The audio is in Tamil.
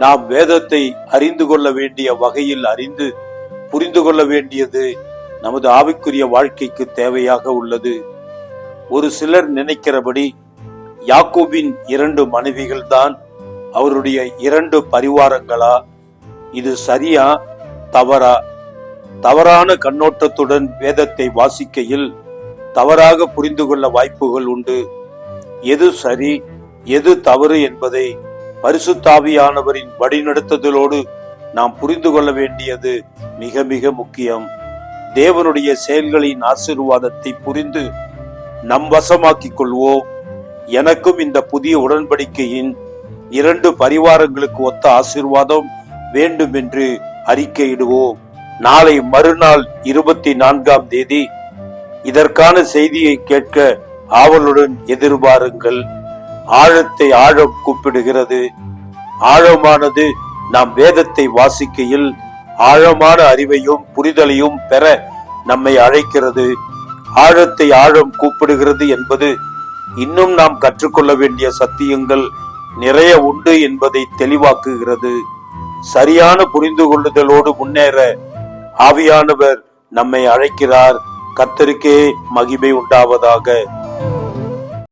நாம் வேதத்தை அறிந்து கொள்ள வேண்டிய வகையில் அறிந்து புரிந்து கொள்ள வேண்டியது நமது ஆவிக்குரிய வாழ்க்கைக்கு தேவையாக உள்ளது. ஒரு சிலர் நினைக்கிறபடி யாக்கோபின் இரண்டு மனைவிகள் தான் அவருடைய இரண்டு பரிவாரங்களா? இது சரியா தவறா? தவறான கண்ணோட்டத்துடன் வேதத்தை வாசிக்கையில் தவறாக புரிந்து கொள்ள வாய்ப்புகள் உண்டு. எது சரி எது தவறு என்பதை பரிசுத்தாவியானவரின் வழிநடத்துதலோடு நாம் புரிந்து கொள்ள வேண்டியது மிக மிக முக்கியம். தேவனுடைய செயல்களின் ஆசீர்வாதத்தை புரிந்து நம் வசமாக்கிக் கொள்வோம். எனக்கும் இந்த புதிய உடன்படிக்கையின் இரண்டு பரிவாரங்களுக்கு ஒத்த ஆசீர்வாதம் வேண்டும் என்று அறிக்கையிடுவோம். நாளை மறுநாள் இருபத்தி நான்காம் தேதி இதற்கான செய்தியை கேட்க ஆவலுடன் எதிர்பாருங்கள். ஆழத்தை ஆழம் கூப்பிடுகிறது. ஆழமானது நாம் வேதத்தை வாசிக்கையில் ஆழமான அறிவையும் புரிதலையும் பெற நம்மை அழைக்கிறது. ஆழத்தை ஆழம் கூப்பிடுகிறது என்பது இன்னும் நாம் கற்றுக்கொள்ள வேண்டிய சத்தியங்கள் நிறைய உண்டு என்பதை தெளிவாக்குகிறது. சரியான புரிந்து கொள்ளுதலோடு முன்னேற ஆவியானவர் நம்மை அழைக்கிறார். கத்தருக்கே மகிமை உண்டாவதாக.